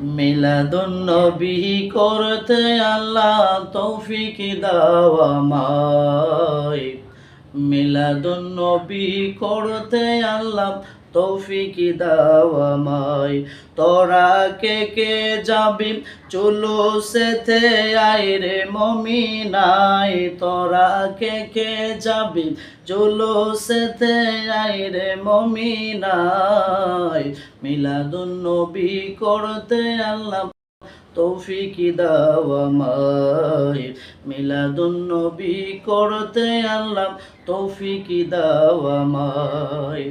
মিলাদুন নবী করতে আল্লাহ তৌফিক দাওয়া আমায়। মিলাদুন নবী করতে আল্লাহ তৌফিক দাও আমায়। তোরা কে কে যাবি? চুলো সেতে আইরে মমিনাই। তোরা কে কে যাবি? চুলো সেতে আইরে মমিনাই। মিলাদুন নবী করতে আল্লাহ তৌফিকি দাও আমায়। মিলাদুন নবী করতে আল্লাহ তৌফিকি দাও আমায়।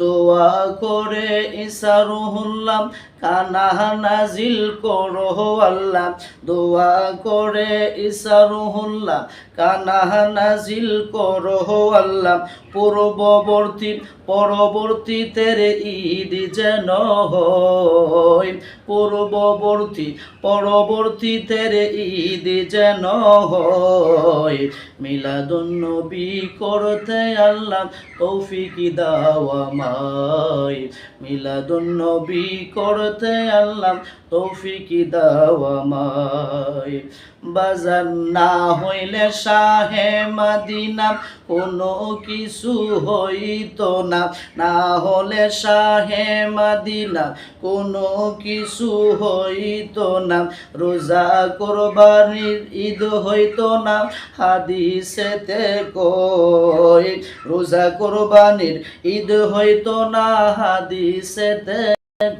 দোয়া করে ইসারুহুল্লাহ কানা নাজিল করো আল্লাহ। দোয়া করে ইসারুহুল্লাহ কানা নাজিল করো আল্লাহ। পূর্ববর্তী, পরবর্তী তেরে ঈদ যেন হয়। পূর্ববর্তী, পরবর্তী তেরে ঈদ যেন হয়। মিলাদুন নবী করতে আল্লাহ তৌফিকি দাও আমায়। মিলাদুন নবী করতে আল্লাহ তৌফিকি দাও আমায়। বাজার না হইলে শাহে মাদিনা, কোনো কিছু হইতো না। না হলে শাহে মাদিনা, কোনো কিছু হইতো না। রোজা কোরবানির ঈদ হইতো না। হাদিসেতে কই রোজা কোরবানির ঈদ হইতো না হাদিসেতে।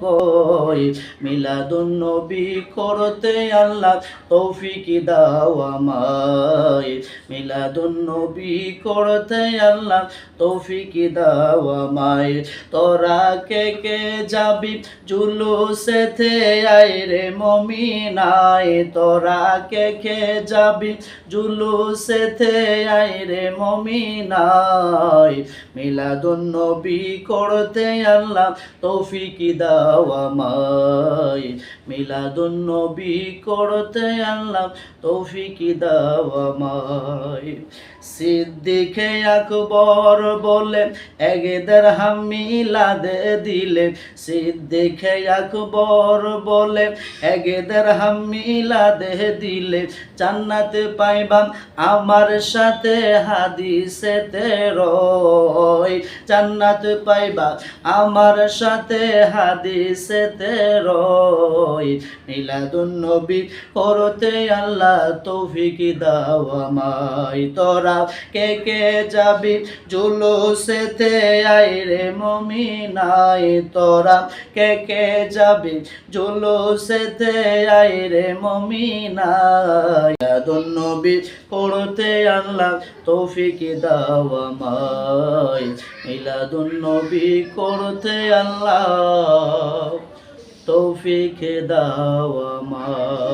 কই? মিলাদুন নবী করতে আল্লাহ তৌফিকি দাও আমায়। মিলাদুন নবী করতে আল্লাহ তৌফিকি দাও আমায়। তোরা কে কে যাবি জুলুসেতে? আইরে মমিনাই তোরা কে কে যাবি জুলুসেতে? আইরে মমিনাই মিলাদুন নবী করতে আল্লাহ তৌফিকি দাও আমায় মিলাদুন নবী করতে আল্লাহ তৌফিকি দাও আমায় সিদ্দিকে আকবর বলে এগেদের হামিলাদে দিলে। সিদ্দিকে আকবর বলে এগেদের হামিলাদে দিলে। জান্নাতে পাইবাম আমার সাথে হাদিসেতে রয়। জান্নাত পাইবা আমার সাথে হাদিসেতে রয় মিলাদুন নবী করতে আল্লাহ তৌফিকি দাও আমায়। তোরা কে কে যাবি জুলুসেতে? আইরে মমিনাই, তোরা কে কে যাবি জুলুসেতে? আইরে মমিনাই মিলাদুন নবী করতে আল্লাহ তৌফিকি দাও আমায়। মিলাদুন নবী করতে আল্লাহ তৌফিক দাও আমায়